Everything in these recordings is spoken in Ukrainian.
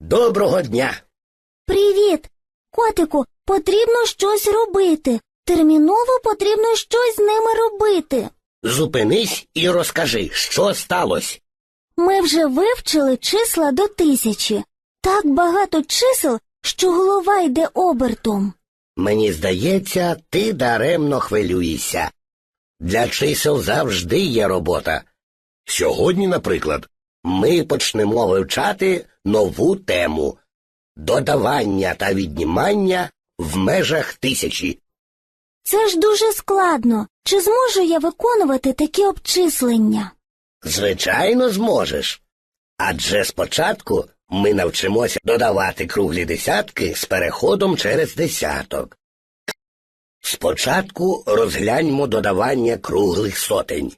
Доброго дня! Привіт! Котику, потрібно щось робити. Терміново потрібно щось з ними робити. Зупинись і розкажи, що сталося. Ми вже вивчили числа до тисячі. Так багато чисел, що голова йде обертом. Мені здається, ти даремно хвилюєшся. Для чисел завжди є робота. Сьогодні, наприклад, ми почнемо вивчати нову тему додавання та віднімання в межах тисячі. Це ж дуже складно. Чи зможу я виконувати такі обчислення? Звичайно, зможеш. Адже спочатку ми навчимося додавати круглі десятки з переходом через десяток. Спочатку розгляньмо додавання круглих сотень.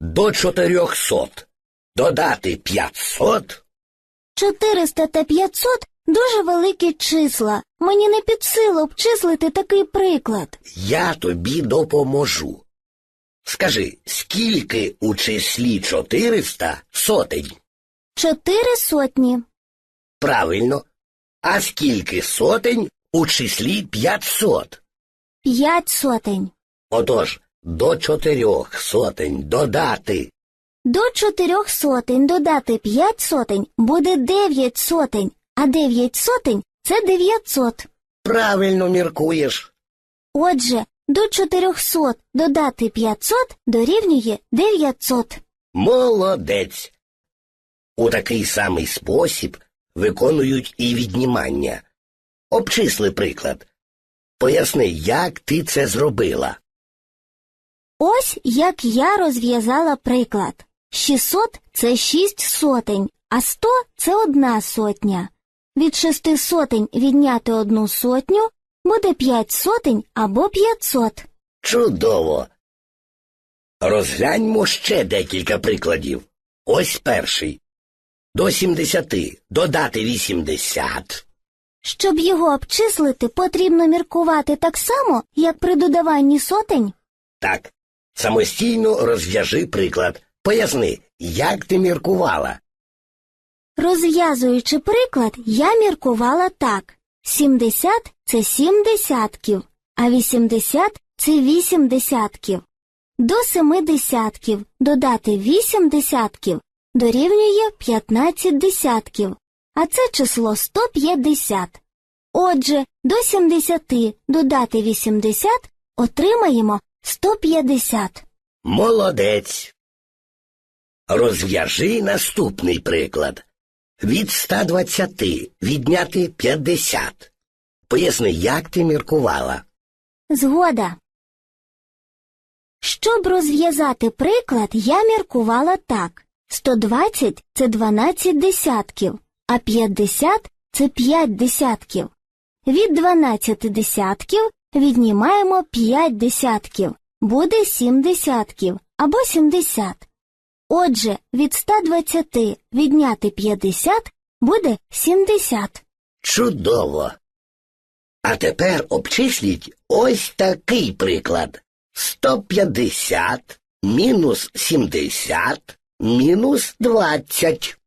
До чотирьохсот додати п'ятсот 400 та 500 – дуже великі числа. Мені не під силу обчислити такий приклад. я тобі допоможу. Скажи, скільки у числі 400 сотень? Чотири сотні. Правильно. А скільки сотень у числі 500? П'ять сотень. Отож, до чотирьох сотень додати. До чотирьох сотень додати п'ять сотень буде дев'ять сотень, а дев'ять сотень – це дев'ятсот. Правильно міркуєш. Отже, до чотирьохсот додати п'ятсот дорівнює дев'ятсот. Молодець. У такий самий спосіб виконують і віднімання. Обчисли приклад. Поясни, як ти це зробила. Ось як я розв'язала приклад. 600 – це шість сотень, а 100 – це одна сотня. Від шести сотень відняти одну сотню буде п'ять сотень або 500. Чудово. Розгляньмо ще декілька прикладів. Ось перший. До 70 додати 80. Щоб його обчислити, потрібно міркувати так само, як при додаванні сотень. Так, самостійно розв'яжи приклад. Поясни, як ти міркувала. Розв'язуючи приклад, я міркувала так. 70 – це 7 десятків, а 80 – це 8 десятків. До 7 десятків додати 8 десятків дорівнює 15 десятків, а це число 150. Отже, до 70 додати 80 отримаємо 150. Молодець. Розв'яжи наступний приклад. Від 120 відняти 50. Поясни, як ти міркувала. Згода. Щоб розв'язати приклад, я міркувала так. 120 – це 12 десятків, а 50 – це 5 десятків. Від 12 десятків віднімаємо 5 десятків. Буде 7 десятків або 70. Отже, від 120 відняти 50 буде 70. Чудово. А тепер обчисліть ось такий приклад. 150 мінус 70 мінус 20.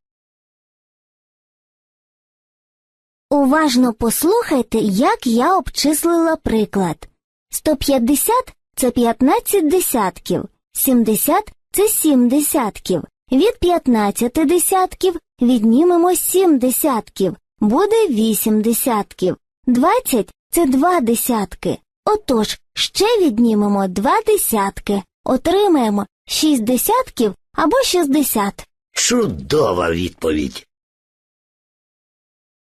Уважно послухайте, як я обчислила приклад. 150 – це 15 десятків, 70 – це сім десятків. Від 15 десятків віднімемо сім десятків, буде вісім десятків. 20 – це два десятки. Отож, ще віднімемо два десятки, отримаємо шість десятків або 60. Чудова відповідь.